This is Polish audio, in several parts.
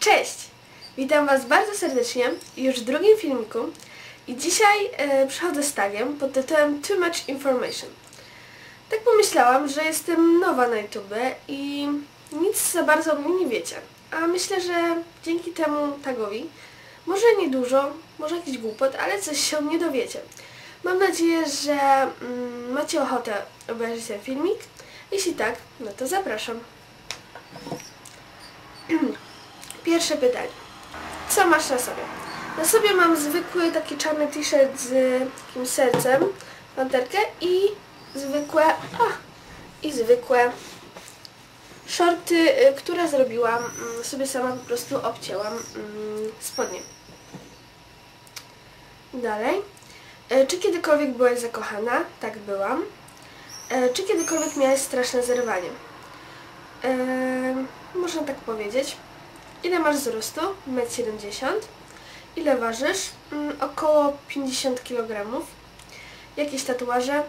Cześć! Witam Was bardzo serdecznie już w drugim filmiku i dzisiaj e, przychodzę z tagiem pod tytułem Too Much Information. Tak pomyślałam, że jestem nowa na YouTube i nic za bardzo o mnie nie wiecie. A myślę, że dzięki temu tagowi może nie dużo, może jakiś głupot, ale coś się nie dowiecie. Mam nadzieję, że mm, macie ochotę obejrzeć ten filmik. Jeśli tak, no to zapraszam. Pierwsze pytanie. Co masz na sobie? Na sobie mam zwykły taki czarny t-shirt z takim sercem, panterkę i zwykłe, a, i zwykłe shorty, y, które zrobiłam mm, sobie sama, po prostu obcięłam mm, spodnie. Dalej. E, Czy kiedykolwiek byłaś zakochana? Tak byłam. E, Czy kiedykolwiek miałaś straszne zerwanie? E, można tak powiedzieć. Ile masz wzrostu? 1,70 m. Ile ważysz? Mm, około 50 kg. Jakieś tatuaże?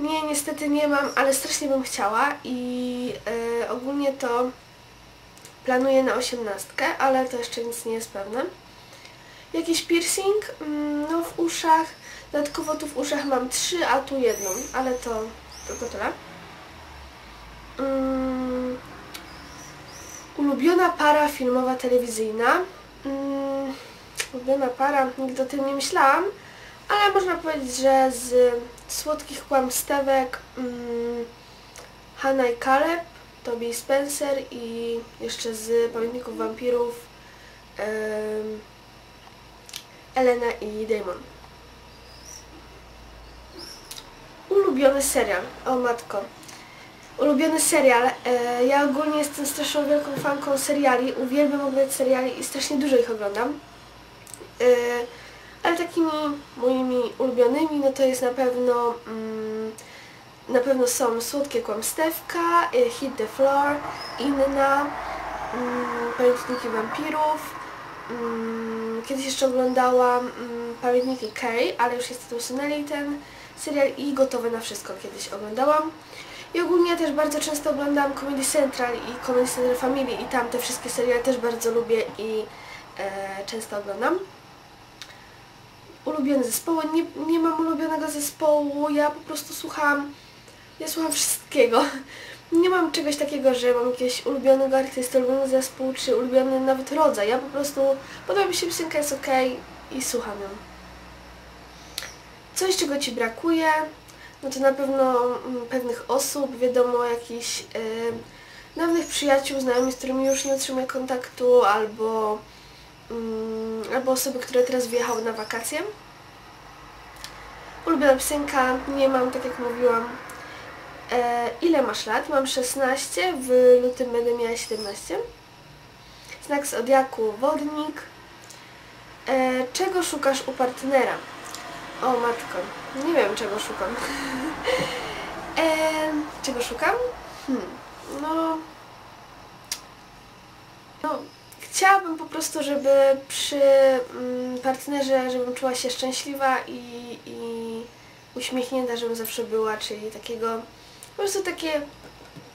Nie, niestety nie mam, ale strasznie bym chciała i e, ogólnie to planuję na osiemnastkę, ale to jeszcze nic nie jest pewne. Jakiś piercing? Mm, no w uszach. Dodatkowo tu w uszach mam trzy, a tu jedną, ale to tylko tyle. Mm, ulubiona para filmowa, telewizyjna. Mm, ulubiona para, nigdy o tym nie myślałam, ale można powiedzieć, że z Słodkich Kłamstewek mm, Hannah i Caleb, Toby Spencer i jeszcze z Pamiętników Wampirów Elena i Damon. Ulubiony serial. O matko. Ulubiony serial. E, ja ogólnie jestem straszną wielką fanką seriali. Uwielbiam oglądać seriali i strasznie dużo ich oglądam. E, ale takimi moimi ulubionymi, no to jest na pewno mm, na pewno są Słodkie Kłamstewka, e, Hit the Floor, Inna, mm, Pamiętniki Wampirów, mm, kiedyś jeszcze oglądałam Pamiętniki Carrie, ale już niestety usunęli ten serial i Gotowe na Wszystko kiedyś oglądałam. I ogólnie też bardzo często oglądam Comedy Central i Comedy Central Family i tam te wszystkie seriale też bardzo lubię i e, często oglądam. Ulubione zespoły. Nie, nie mam ulubionego zespołu, ja po prostu słucham, ja słucham wszystkiego. Nie mam czegoś takiego, że mam jakiegoś ulubionego artystę, ulubiony zespół, czy ulubiony nawet rodzaj. Ja po prostu podoba mi się piosenka, jest ok i słucham ją. Coś, czego Ci brakuje, no to na pewno mm, pewnych osób, wiadomo, jakichś y, dawnych przyjaciół, znajomych, z którymi już nie utrzymuję kontaktu, albo, mm, albo osoby, które teraz wyjechały na wakacje. Ulubiona piosenka, nie mam, tak jak mówiłam. E, ile masz lat? Mam 16, w lutym będę miała 17. Znak zodiaku wodnik. E, czego szukasz u partnera? O matko, nie wiem czego szukam. e, czego szukam? Hmm, no... No, chciałabym po prostu, żeby przy mm, partnerze, żebym czuła się szczęśliwa i, i uśmiechnięta, żebym zawsze była, czyli takiego, po prostu takie,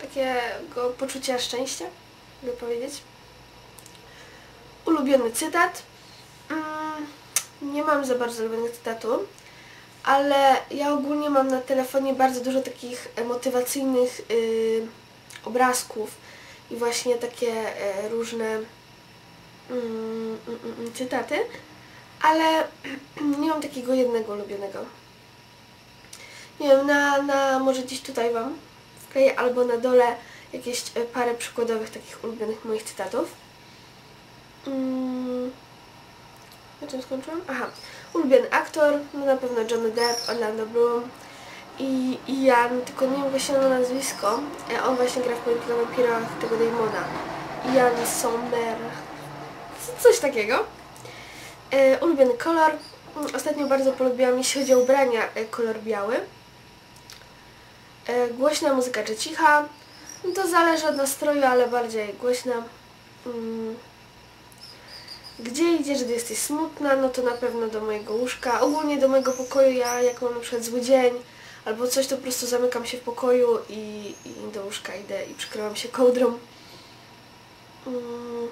takiego poczucia szczęścia, by powiedzieć. Ulubiony cytat. Mm, nie mam za bardzo ulubionych cytatu, ale ja ogólnie mam na telefonie bardzo dużo takich e, motywacyjnych y, obrazków i właśnie takie e, różne mm, cytaty, ale nie mam takiego jednego ulubionego. Nie wiem, na, na może gdzieś tutaj Wam wkleję albo na dole jakieś e, parę przykładowych takich ulubionych moich cytatów. Na czym skończyłam? Aha. Ulubiony aktor, no na pewno Johnny Depp, Orlando Bloom i Ian, tylko nie mogę się na nazwisko. E, On właśnie gra w Pamiętnikach Wampirach tego Damona. Ian Sommer. Coś takiego. E, ulubiony kolor. Mm, Ostatnio bardzo polubiłam, jeśli chodzi o ubrania, e, kolor biały. E, Głośna muzyka czy cicha? No to zależy od nastroju, ale bardziej głośna. Mm. Gdzie idziesz, gdy jesteś smutna? No to na pewno do mojego łóżka. Ogólnie do mojego pokoju ja, jak mam na przykład zły dzień albo coś, to po prostu zamykam się w pokoju i, i do łóżka idę i przykrywam się kołdrą. Mm.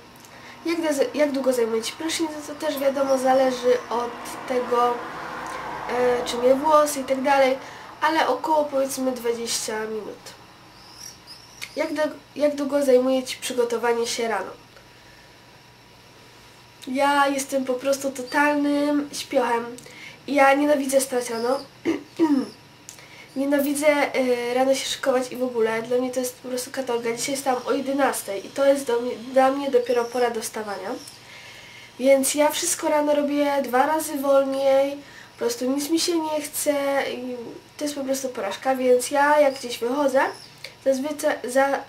Jak, jak długo zajmuje Ci prysznic, to też wiadomo zależy od tego, e, czy mnie włosy i tak dalej, ale około powiedzmy 20 minut. Jak, do, jak długo zajmuje Ci przygotowanie się rano? Ja jestem po prostu totalnym śpiochem. Ja nienawidzę stać rano. nienawidzę y, rano się szykować i w ogóle. Dla mnie to jest po prostu katorga. Dzisiaj stałam o 11 i to jest do mnie, dla mnie dopiero pora do wstawania. Więc ja wszystko rano robię dwa razy wolniej. Po prostu nic mi się nie chce i to jest po prostu porażka, więc ja jak gdzieś wychodzę, zazwyczaj,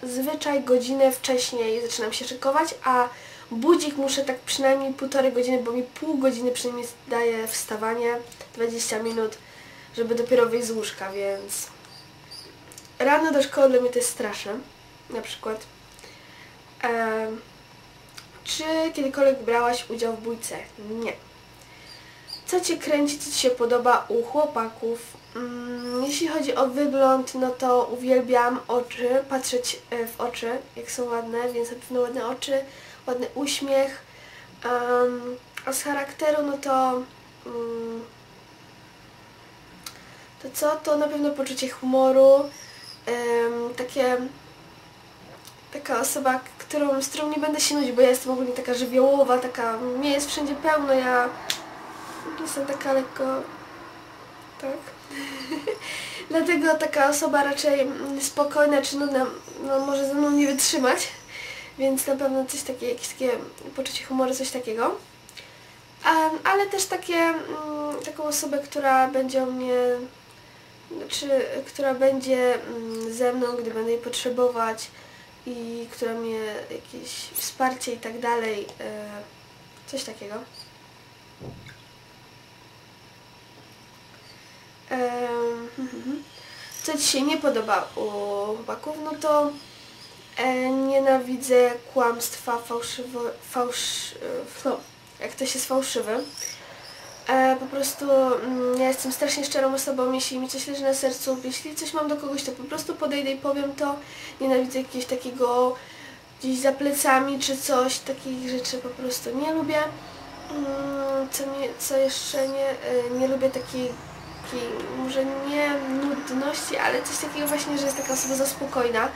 zazwyczaj godzinę wcześniej zaczynam się szykować, a budzik muszę tak przynajmniej półtorej godziny, bo mi pół godziny przynajmniej daje wstawanie, 20 minut, żeby dopiero wyjść z łóżka, więc rano do szkoły dla mnie to jest straszne, na przykład. Um, czy kiedykolwiek brałaś udział w bójce? Nie. Co Cię kręci, co Ci się podoba u chłopaków? Mm, jeśli chodzi o wygląd, no to uwielbiam oczy, patrzeć e, w oczy, jak są ładne, więc na pewno ładne oczy, ładny uśmiech. Um, a z charakteru, no to... Um, to co? To na pewno poczucie humoru, um, takie... Taka osoba, którą, z którą nie będę się nudzić, bo ja jestem ogólnie taka żywiołowa, taka... Mnie jest wszędzie pełno, ja jestem taka lekko... Tak? Dlatego taka osoba raczej spokojna czy nudna no, może ze mną nie wytrzymać. Więc na pewno coś takie, jakieś takie poczucie humoru, coś takiego. ale też takie, mm, taką osobę, która będzie o mnie, czy która będzie mm, ze mną, gdy będę jej potrzebować i która mnie jakieś wsparcie i tak dalej, e, coś takiego. Co Ci się nie podoba u chłopaków, no to nienawidzę kłamstwa, fałszywo, fałsz, e, no, jak ktoś jest fałszywy. E, po prostu mm, ja jestem strasznie szczerą osobą, jeśli mi coś leży na sercu, jeśli coś mam do kogoś, to po prostu podejdę i powiem to. Nienawidzę jakiegoś takiego gdzieś za plecami czy coś, takich rzeczy po prostu nie lubię. Mm, co, co jeszcze nie, e, nie lubię takiej takiej, może nie nudności, ale coś takiego właśnie, że jest taka osoba zaspokojna.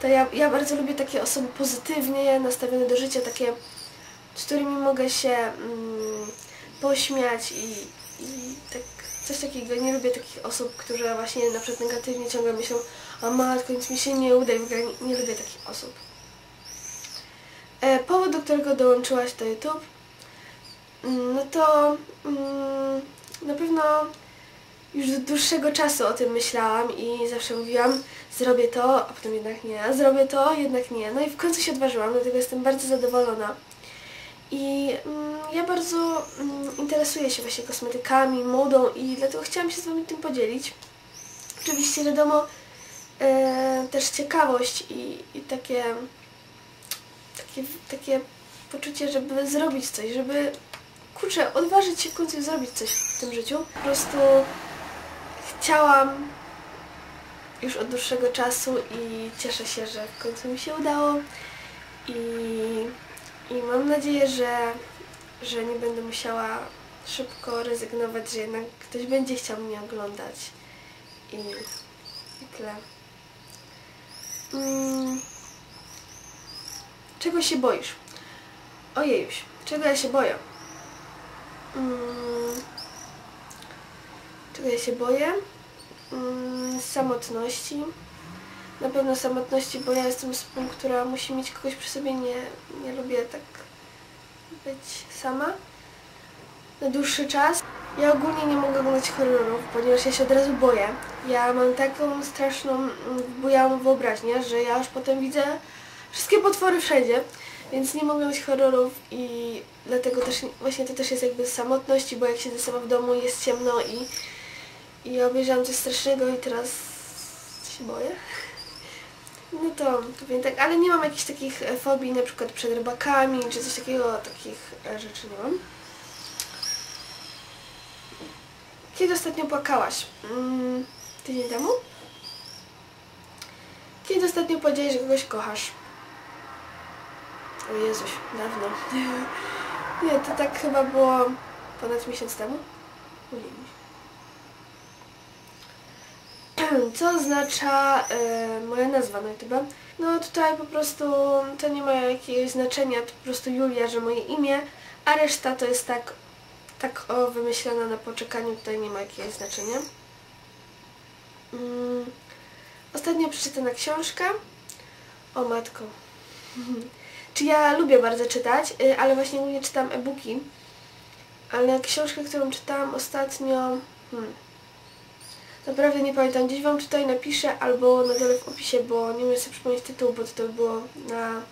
To ja, ja bardzo lubię takie osoby pozytywnie nastawione do życia, takie, z którymi mogę się mm, pośmiać i, i tak coś takiego. Nie lubię takich osób, które właśnie na przykład negatywnie ciągle myślą, a matko, nic mi się nie uda i nie, nie lubię takich osób. E, powód, do którego dołączyłaś do YouTube, mm, no to mm, na pewno już od dłuższego czasu o tym myślałam i zawsze mówiłam, zrobię to, a potem jednak nie, zrobię to, jednak nie. No i w końcu się odważyłam, dlatego jestem bardzo zadowolona. I mm, ja bardzo mm, interesuję się właśnie kosmetykami, modą i dlatego chciałam się z Wami tym podzielić. Oczywiście wiadomo, e, też ciekawość i, i takie, takie, takie poczucie, żeby zrobić coś, żeby kurczę, odważyć się w końcu zrobić coś w tym życiu. Po prostu chciałam już od dłuższego czasu i cieszę się, że w końcu mi się udało i, i mam nadzieję, że, że nie będę musiała szybko rezygnować, że jednak ktoś będzie chciał mnie oglądać i, i tyle. Mm. Czego się boisz? Ojejuś, czego ja się boję? Mm. Ja się boję? Mm, samotności. Na pewno samotności, bo ja jestem osobą, która musi mieć kogoś przy sobie. Nie, nie lubię tak być sama na dłuższy czas. Ja ogólnie nie mogę oglądać horrorów, ponieważ ja się od razu boję. Ja mam taką straszną, mm, bujałą wyobraźnię, że ja już potem widzę wszystkie potwory wszędzie, więc nie mogę oglądać horrorów i dlatego też właśnie to też jest jakby samotność, bo jak siedzę sama w domu jest ciemno i i obejrzałam coś strasznego i teraz się boję. No to powiem tak, ale nie mam jakichś takich e, fobii, na przykład przed rybakami, czy coś takiego, takich e, rzeczy nie mam. Kiedy ostatnio płakałaś? Mm, tydzień temu? Kiedy ostatnio powiedziałeś, że kogoś kochasz? O Jezuś, dawno. Nie, to tak chyba było ponad miesiąc temu. Ojej. Co oznacza e, moja nazwa na YouTube? No tutaj po prostu to nie ma jakiegoś znaczenia, to po prostu Julia, że moje imię, a reszta to jest tak, tak o wymyślona na poczekaniu, tutaj nie ma jakiegoś znaczenia. Mm. Ostatnio przeczytana książka. O matko. Czy ja lubię bardzo czytać, y, ale właśnie nie czytam e-booki. Ale książkę, którą czytałam ostatnio... Hmm, naprawdę nie pamiętam. Gdzieś Wam tutaj napiszę albo na dole w opisie, bo nie umiem sobie przypomnieć tytułu, bo to było na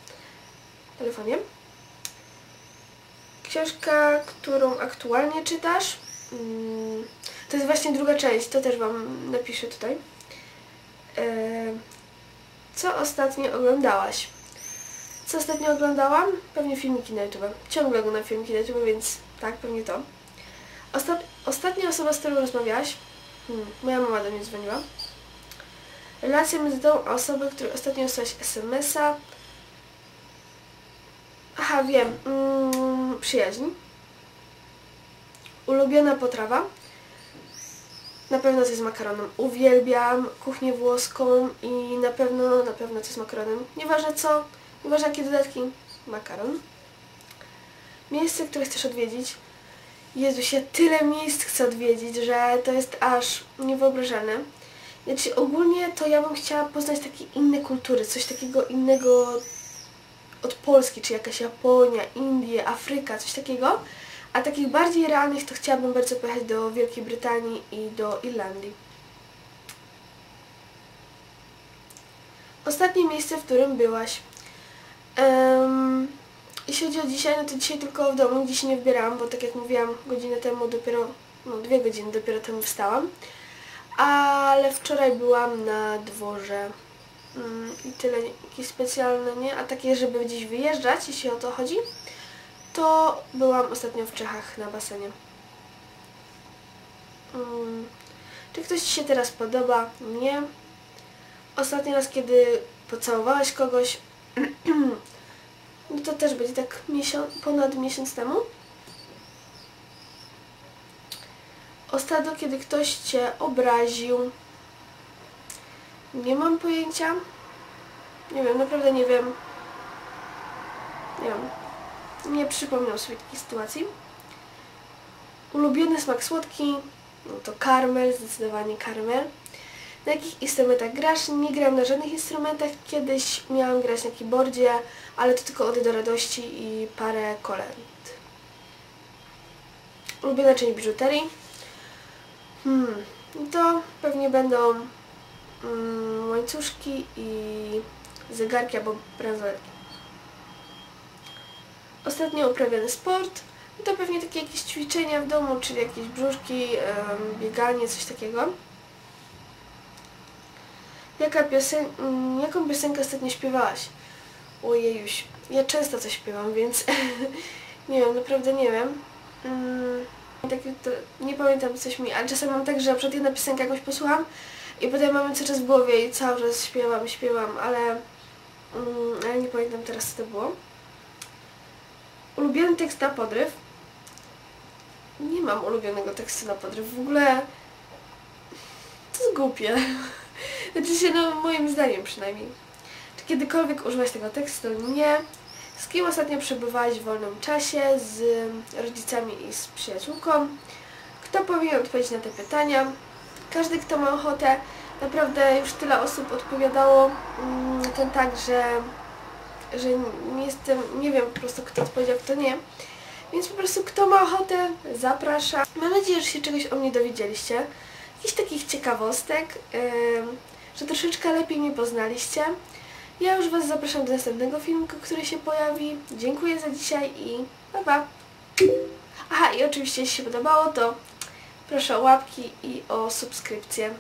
telefonie. Książka, którą aktualnie czytasz. Hmm, to jest właśnie druga część, to też Wam napiszę tutaj. Yy, co ostatnio oglądałaś? Co ostatnio oglądałam? Pewnie filmiki na YouTube. Ciągle oglądam filmiki na YouTube, więc tak, pewnie to. Ostat ostatnia osoba, z którą rozmawiałaś? Hmm, moja mama do mnie dzwoniła. Relacja między tą osobą, której ostatnio wysłałaś SMS-a. Aha, wiem. Mm, przyjaźń. Ulubiona potrawa. Na pewno coś z makaronem. Uwielbiam kuchnię włoską i na pewno, na pewno coś z makaronem. Nieważne co, nieważne jakie dodatki, makaron. Miejsce, które chcesz odwiedzić. Jezu, się tyle miejsc chcę odwiedzić, że to jest aż niewyobrażalne. Znaczy ogólnie to ja bym chciała poznać takie inne kultury, coś takiego innego od Polski, czy jakaś Japonia, Indie, Afryka, coś takiego. A takich bardziej realnych to chciałabym bardzo pojechać do Wielkiej Brytanii i do Irlandii. Ostatnie miejsce, w którym byłaś. Jeśli chodzi o dzisiaj, no to dzisiaj tylko w domu, gdzie się nie wybierałam, bo tak jak mówiłam, godzinę temu dopiero, no dwie godziny dopiero temu wstałam. Ale wczoraj byłam na dworze um, i tyle, jakieś specjalne, nie? A takie, żeby gdzieś wyjeżdżać, jeśli o to chodzi, to byłam ostatnio w Czechach na basenie. Um, czy ktoś Ci się teraz podoba? Nie. Ostatni raz, kiedy pocałowałaś kogoś, to też będzie tak miesiąc, ponad miesiąc temu. Ostatnio, kiedy ktoś Cię obraził, nie mam pojęcia. Nie wiem, naprawdę nie wiem. Nie wiem nie przypomniał sobie takiej sytuacji. Ulubiony smak słodki, no to karmel, zdecydowanie karmel. Na jakich instrumentach grasz? Nie gram na żadnych instrumentach. Kiedyś miałam grać na keyboardzie, ale to tylko ody do radości i parę kolęd. Ulubiona część biżuterii? Hmm, to pewnie będą mm, łańcuszki i zegarki albo bransoletki ostatnio uprawiany sport, no to pewnie takie jakieś ćwiczenia w domu, czyli jakieś brzuszki, bieganie, coś takiego. Jaka piosen mm, jaką piosenkę ostatnio śpiewałaś? Ojejuś, ja często coś śpiewam, więc nie wiem, naprawdę nie wiem. Mm, tak, nie pamiętam coś mi, ale czasem mam tak, że przed jedna piosenka jakoś posłucham i potem mamy cały czas w głowie i cały czas śpiewam, śpiewam, ale, mm, ale nie pamiętam teraz co to było. Ulubiony tekst na podryw? Nie mam ulubionego tekstu na podryw. W ogóle to jest głupie. Znaczy się, no moim zdaniem przynajmniej. Czy kiedykolwiek użyłaś tego tekstu? Nie. Z kim ostatnio przebywałeś w wolnym czasie? Z rodzicami i z przyjaciółką? Kto powinien odpowiedzieć na te pytania? Każdy, kto ma ochotę. Naprawdę już tyle osób odpowiadało mm, ten tak, że że nie jestem, nie wiem po prostu kto odpowiedział, kto nie. Więc po prostu kto ma ochotę, zapraszam. Mam nadzieję, że się czegoś o mnie dowiedzieliście. Jakichś takich ciekawostek, yy, że troszeczkę lepiej mnie poznaliście. Ja już Was zapraszam do następnego filmiku, który się pojawi. Dziękuję za dzisiaj i pa pa! Aha, i oczywiście jeśli się podobało, to proszę o łapki i o subskrypcję.